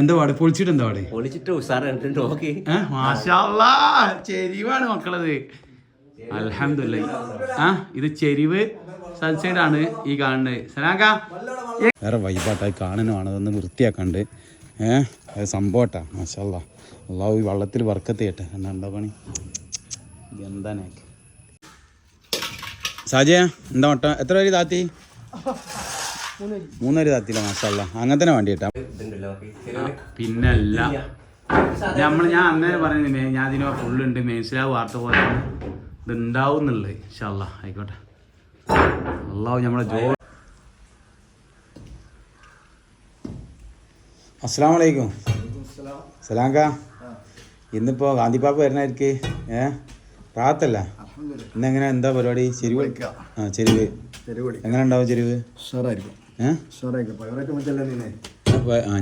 എന്താ പാട്? പൊളിച്ചിട്ട് എന്താ പാട്? പൊളിച്ചിട്ട് ചെരിവാണ് മക്കളത്. അലഹമില്ല ആ ഇത് ചെരിവ് സൺസൈഡ് ആണ് ഈ കാണുന്നത്. സനാക വേറെ വൈബാട്ടായി കാണുന്നതാണ് അതൊന്ന് വൃത്തിയാക്കാണ്ട്. ഏഹ് അത് സംഭവട്ടാ. മാഷല്ല. അള്ളാഹു ഈ വള്ളത്തിൽ വർക്കത്ത് ചെയ്യട്ടെ. എന്താ പണി? എന്താ സാജയ എന്താ മട്ട? എത്ര പേര് താത്തി? മൂന്നേര്. താത്തില്ല മസാല അങ്ങനെ തന്നെ വണ്ടി കേട്ടാ പിന്നെ പിന്നല്ല. നമ്മൾ ഞാൻ അന്നേരം പറയുന്നില്ലേ ഞാൻ ഇതിന് ഫുള്ളുണ്ട് മേസിലാ വാർത്ത പോലെ ഇത് ഉണ്ടാവും എന്നുള്ളത് ഇൻഷാല്ല ആയിക്കോട്ടെ. അള്ളാഹു നമ്മളെ ജോ അസ്സാം വലൈക്കും സലാങ്ക. ഇന്നിപ്പോ ഗാന്ധിപ്പാപ്പ വരണായിരിക്ക് ഏ? റാത്തല്ല? ഇന്നെങ്ങനെ എന്താ പരിപാടി? ചെരുവ്? ആ ചെരുവ്. എങ്ങനെ ഉണ്ടാവും ചെരുവ്? ഉഷാറായിരിക്കും.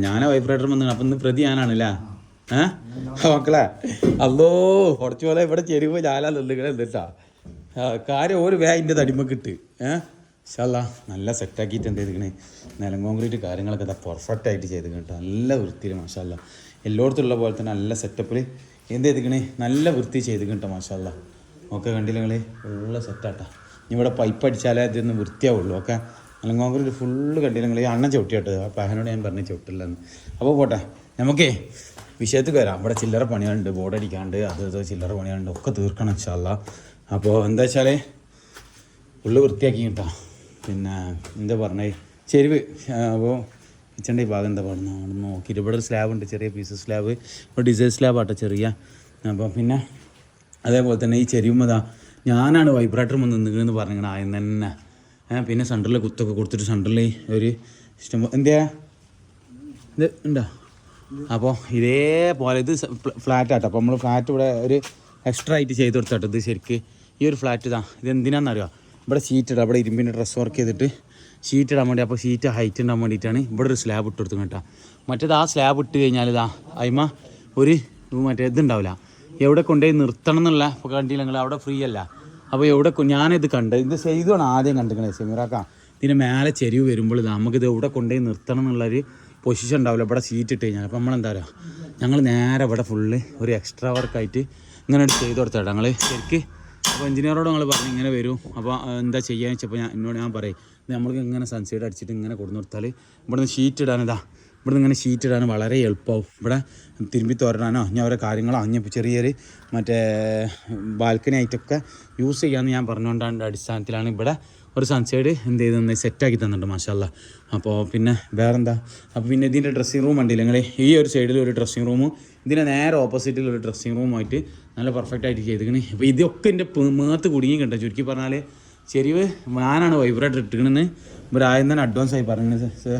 ഞാനാ വൈബ്രേറ്റർ വന്നു അപ്പൊ ഇന്ന് പ്രതി ഞാനാണല്ലേ? ഏഹ് മക്കളെ അല്ലോ കുറച്ചു പോലെ ഇവിടെ ചെരുവ് ഞാലാ നിന്നിങ്ങനെ എന്നിട്ടാ. കാര്യം ഒരു വേ അതിന്റെ തടിമക്ക് ഇട്ട്. ഏഹ് ശല്ല നല്ല സെറ്റാക്കിയിട്ട് എന്ത് ചെയ്തിക്കണേ? നിലം കോൺക്രീറ്റ് കാര്യങ്ങളൊക്കെ ഇതാ പെർഫെക്റ്റ് ആയിട്ട് ചെയ്ത് കേട്ടോ. നല്ല വൃത്തിയിൽ മാഷല്ല എല്ലായിടത്തും ഉള്ള പോലെ തന്നെ നല്ല സെറ്റപ്പിൽ എന്ത് ചെയ്തിക്കണേ? നല്ല വൃത്തി ചെയ്ത് കേട്ടോ മാഷല്ല ഒക്കെ കണ്ടില്ല ഉള്ള സെറ്റാട്ടാ ഇവിടെ പൈപ്പ് അടിച്ചാലേ ഇതൊന്ന് വൃത്തിയാവുള്ളൂ ഓക്കെ? കോൺക്രീറ്റ് ഫുള്ള് കണ്ടില്ല ഈ അണ്ണൻ ചവിട്ടിയിട്ട് ആ പഹനോട് ഞാൻ പറഞ്ഞ് ചവിട്ടില്ലെന്ന്. അപ്പോൾ പോട്ടെ നമുക്കേ വിഷയത്തിൽ വരാം. ഇവിടെ ചില്ലറ പണികളുണ്ട് ബോർഡടിക്കാണ്ട് അത് ഇത് ചില്ലറ പണികളുണ്ട് ഒക്കെ തീർക്കണം ഇൻഷാല്ല അപ്പോൾ എന്താ വെച്ചാൽ ഉള്ളു വൃത്തിയാക്കി കിട്ടാം. പിന്നെ എന്താ പറഞ്ഞേ? ചെരുവ്. അപ്പോൾ ഈ ഭാഗം എന്താ പറഞ്ഞു? അവിടെ നോക്കിയിട്ട് ഇവിടെ ഒരു സ്ലാബ് ഉണ്ട് ചെറിയ പീസ് സ്ലാബ് ഇപ്പോൾ ഡിസൈൻ സ്ലാബ് ആട്ടെ ചെറിയ. അപ്പോൾ പിന്നെ അതേപോലെ തന്നെ ഈ ചെരുവുമതാ ഞാനാണ് വൈബ്രേറ്റർ വന്ന് നിൽക്കുന്നതെന്ന് പറഞ്ഞിങ്ങനെ ആദ്യം തന്നെ. പിന്നെ സെന്ററിൽ കുത്തൊക്കെ കൊടുത്തിട്ട് സെന്ററിൽ ഒരു ഇഷ്ടം എന്തിയാ? ഇത് ഉണ്ടോ? അപ്പോൾ ഇതേപോലെ ഇത് ഫ്ലാറ്റാട്ടോ അപ്പോൾ നമ്മൾ ഫ്ലാറ്റ് ഇവിടെ ഒരു എക്സ്ട്രാ ആയിട്ട് ചെയ്ത് കൊടുത്താട്ടോ ഇത് ശരിക്ക്. ഈ ഒരു ഫ്ലാറ്റ് ഇതാ. ഇത് എന്തിനാണെന്നറിയോ ഇവിടെ ഷീറ്റ് ഇടാം. ഇവിടെ ഇരുമ്പിന്റെ ഡ്രസ്സ് വർക്ക് ചെയ്തിട്ട് ഷീറ്റ് ഇടാൻ വേണ്ടി അപ്പോൾ ഷീറ്റ് ഹൈറ്റ് ഉണ്ടാൻ വേണ്ടിയിട്ടാണ് ഇവിടെ ഒരു സ്ലാബ് ഇട്ട് കൊടുത്തു കേട്ടോ. മറ്റേത് ആ സ്ലാബ് ഇട്ട് കഴിഞ്ഞാൽ ഇതാ അതിമ ഒരു മറ്റേ ഇതുണ്ടാവില്ല. എവിടെ കൊണ്ടുപോയി നിർത്തണം എന്നുള്ള ഇപ്പോൾ കണ്ടില്ല നിങ്ങൾ അവിടെ ഫ്രീ അല്ല. അപ്പോൾ എവിടെ ഞാനിത് കണ്ട് ഇത് ചെയ്തുമാണ് ആദ്യം കണ്ടിരിക്കണത് സെമിറാക്ക ഇതിന് മേലെ ചെരിവ് വരുമ്പോൾ ഇത് നമുക്കിത് എവിടെ കൊണ്ടുപോയി നിർത്തണം എന്നുള്ളൊരു പൊസിഷൻ ഉണ്ടാവില്ല. ഇവിടെ സീറ്റ് ഇട്ട് കഴിഞ്ഞാൽ. അപ്പോൾ നമ്മളെന്താ പറയുക ഞങ്ങൾ നേരെ ഇവിടെ ഫുള്ള് ഒരു എക്സ്ട്രാ വർക്കായിട്ട് ഇങ്ങനെ ചെയ്ത് കൊടുത്താട്ടോ ഞങ്ങൾ ശരിക്ക് അപ്പോൾ എഞ്ചിനീയറോട് ഞങ്ങൾ പറഞ്ഞു ഇങ്ങനെ വരും. അപ്പോൾ എന്താ ചെയ്യാന്ന് വെച്ചപ്പോൾ ഞാൻ എന്നോട് ഞാൻ പറയും നമ്മൾക്ക് ഇങ്ങനെ സൺസൈഡ് അടിച്ചിട്ട് ഇങ്ങനെ കൊടുന്നു കൊടുത്താൽ ഇവിടെ നിന്ന് ഷീറ്റ് ഇടാനിതാ ഇവിടെ ഇങ്ങനെ ഷീറ്റ് ഇടാൻ വളരെ എളുപ്പമാവും ഇവിടെ തിരുമ്പി തോരണാനോ ഞാൻ ഓരോ കാര്യങ്ങളോ അങ്ങനെ ചെറിയൊരു മറ്റേ ബാൽക്കണി ആയിട്ടൊക്കെ യൂസ് ചെയ്യാമെന്ന് ഞാൻ പറഞ്ഞുകൊണ്ടാണ് അടിസ്ഥാനത്തിലാണ് ഇവിടെ ഒരു സൺസൈഡ് എന്ത് ചെയ്ത് തന്നെ സെറ്റാക്കി തന്നിട്ടുണ്ട് മാഷല്ല അപ്പോൾ പിന്നെ വേറെന്താ? അപ്പോൾ പിന്നെ ഇതിന്റെ ഡ്രസ്സിങ് റൂം ഉണ്ടല്ലോ നിങ്ങൾ ഈ ഒരു സൈഡിൽ ഒരു ഡ്രസ്സിങ് റൂമും ഇതിന്റെ നേരെ ഓപ്പോസിറ്റിൽ ഒരു ഡ്രസ്സിങ് റൂമായിട്ട് നല്ല പെർഫെക്റ്റ് ആയിട്ട് ചെയ്തിരിക്കണേ. അപ്പോൾ ഇതൊക്കെ എന്റെ മേത്ത് കുടുങ്ങി കണ്ടോ? ചുരുക്കി പറഞ്ഞാൽ ചെരിവ് ഞാനാണ് വൈബ്രേറ്റർ ഇട്ടിക്കണെന്ന് ആദ്യം തന്നെ അഡ്വാൻസ് ആയി പറഞ്ഞത് സർ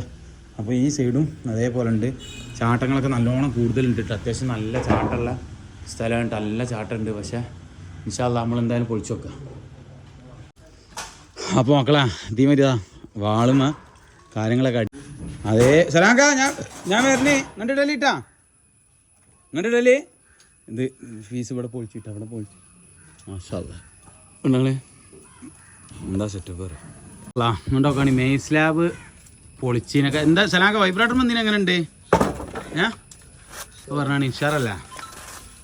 അപ്പോൾ ഈ സൈഡും അതേപോലെ ഉണ്ട്. ചാട്ടങ്ങളൊക്കെ നല്ലോണം കൂടുതലുണ്ട് കേട്ടോ അത്യാവശ്യം നല്ല ചാട്ടമുള്ള സ്ഥലമാണ് നല്ല ചാട്ടമുണ്ട് പക്ഷേ ഇൻഷാല്ല നമ്മൾ എന്തായാലും പൊളിച്ചു വെക്കാം. അപ്പോൾ മക്കളെ ഇതേ മതി വാളുമ കാര്യങ്ങളൊക്കെ അടി അതേ സലാങ്ക ഞാൻ ഞാൻ വരണേ. ഇങ്ങോട്ട് ഇടലി ഇട്ടാ ഇങ്ങോട്ട് ഇടലി. ഫീസ് ഇവിടെ പൊളിച്ചിട്ട് അവിടെ പൊളിച്ചു. മാഷാല്ല എന്താ സെറ്റപ്പ് പറയാം ഇങ്ങോട്ടൊക്കെയാണ് മെയ് സ്ലാബ് പൊളിച്ചിനൊക്കെ. എന്താ സലാങ്ക വൈബ്രേറ്റർ എന്തിനാ എങ്ങനെ ഉണ്ട് ഏ? പറഞ്ഞാണ് ഇഷാറല്ല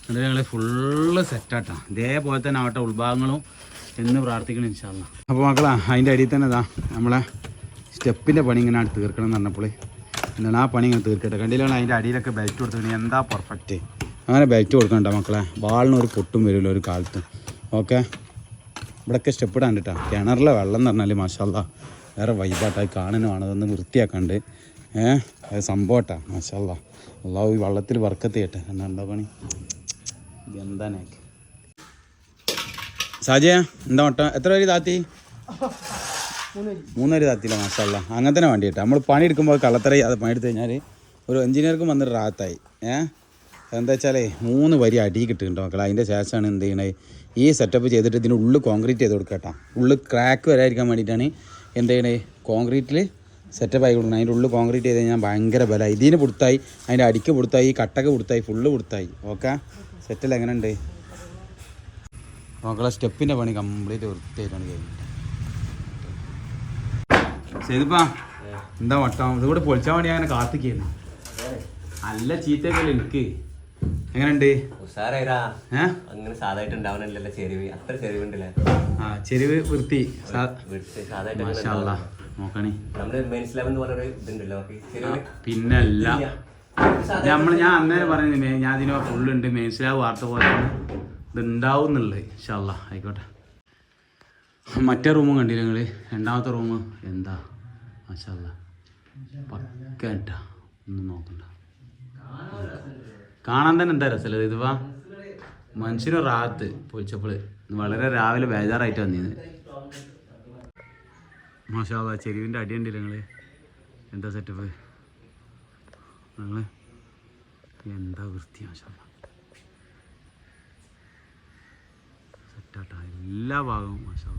എന്നിട്ട് ഞങ്ങൾ ഫുള്ള് സെറ്റാട്ടാ ഇതേപോലെ തന്നെ ആവട്ടെ ഉത്ഭാഗങ്ങളും എന്ന് പ്രാർത്ഥിക്കണം ഇൻഷാല്ല അപ്പോൾ മക്കളാ അതിന്റെ അടിയിൽ തന്നെ ഇതാ നമ്മളെ സ്റ്റെപ്പിന്റെ പണി ഇങ്ങനെ തീർക്കണം എന്ന് പറഞ്ഞപ്പോൾ എന്താണ് ആ പണി ഇങ്ങനെ തീർക്കട്ടെ. കണ്ടില്ലാണ് അതിന്റെ അടിയിലൊക്കെ ബെൽറ്റ് കൊടുത്തിട്ട് എന്താ പെർഫെക്റ്റ് അങ്ങനെ ബെൽറ്റ് കൊടുക്കണ്ട മക്കളെ. വാളിന് ഒരു പൊട്ടും വരില്ല ഒരു കാലത്തും. ഓക്കെ? ഇവിടെയൊക്കെ സ്റ്റെപ്പ് ഇടാൻ കേട്ടോ കിണറിലെ വെള്ളം എന്ന് പറഞ്ഞാൽ മാഷാല്ല വേറെ വൈബാട്ടായി കാണാനാണ് അതൊന്ന് വൃത്തിയാക്കാണ്ട്. ഏഹ് അത് സംഭവട്ടാ. മാഷല്ല അള്ളാഹു ഈ വള്ളത്തിൽ വർക്കത്ത് ചെയ്യട്ടെ എന്നാ പണി? എന്താനൊക്കെ സാജയ എന്താ മട്ട? എത്ര വരി താത്തി? മൂന്നര താത്തില്ല മാഷല്ല അങ്ങനെ തന്നെ വേണ്ടി കേട്ടോ നമ്മൾ പണി എടുക്കുമ്പോൾ കള്ളത്തറ അത് പണി പണിയെടുത്ത് കഴിഞ്ഞാൽ ഒരു എഞ്ചിനീയർക്കും വന്നൊരു റാത്തായി. ഏഹ് എന്താ വെച്ചാലേ മൂന്ന് വരി അടി കിട്ടുന്നുണ്ട് മക്കളെ? അതിന്റെ ശേഷമാണ് എന്ത് ചെയ്യണത്? ഈ സെറ്റപ്പ് ചെയ്തിട്ട് ഇതിന് ഉള്ളിൽ കോൺക്രീറ്റ് ചെയ്ത് കൊടുക്കട്ടോ. കേട്ടോ ഉള്ളിൽ ക്രാക്ക് വരാതിരിക്കാൻ വേണ്ടിയിട്ടാണ് എന്ത് ചെയ്യണേ കോൺക്രീറ്റിൽ സെറ്റപ്പ് ആയി കൊടുക്കണം അതിന്റെ ഉള്ളിൽ കോൺക്രീറ്റ് ചെയ്ത് കഴിഞ്ഞാൽ ഭയങ്കര ബല ഇതിന് പുടുത്തായി അതിന്റെ അടിക്ക് പുടുത്തായി കട്ടക്ക് പുടുത്തായി ഫുള്ള് പുടുത്തായി ഓക്കെ സെറ്റിൽ എങ്ങനെ ഉണ്ട് മക്കളെ സ്റ്റെപ്പിന്റെ പണി കംപ്ലീറ്റ് വൃത്തിയായിട്ടാണ് കഴിഞ്ഞത് ചെയ്തിപ്പാ എന്താ വട്ടം? ഇതുകൂടെ പൊളിച്ചാൽ വേണ്ടി അങ്ങനെ കാത്തിക്കുന്നു നല്ല ചീത്തയൊക്കെ എനിക്ക്? എങ്ങനെയുണ്ട്? അങ്ങനെ സാധാരണ ഉണ്ടാവണല്ലോ ചെരുവ്. അത്ര ചെരുവുണ്ടല്ലേ? ആ ചെരുവ് വൃത്തി. നോക്കണി. പിന്നല്ല. നമ്മൾ നമ്മൾ ഞാൻ അന്നേരം പറഞ്ഞു ഞാൻ ഇതിന് ഫുള്ളുണ്ട്. മനസ്സിലാവ് വാർത്ത പോലെ ഇതുണ്ടാവും എന്നുള്ളത് ആയിക്കോട്ടെ. മറ്റേ റൂമും കണ്ടില്ല നിങ്ങൾ രണ്ടാമത്തെ റൂം എന്താ? മാഷല്ല പക്കേട്ടാ ഒന്നും നോക്കണ്ട. കാണാൻ തന്നെ എന്താ രസമല്ലേ ഇത് വാ. മനുഷ്യന് റാത്ത് പൊളിച്ചപ്പോൾ വളരെ രാവിലെ ബേജാറായിട്ട് വന്നിന്ന്. മാഷാ ചെരുവിന്റെ അടിയുണ്ട് നിങ്ങൾ എന്താ സെറ്റപ്പ് നിങ്ങൾ എന്താ വൃത്തി സെറ്റാട്ടാ എല്ലാ ഭാഗവും മാഷാ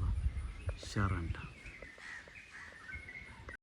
ഉഷാറാണ് ട്ടാ.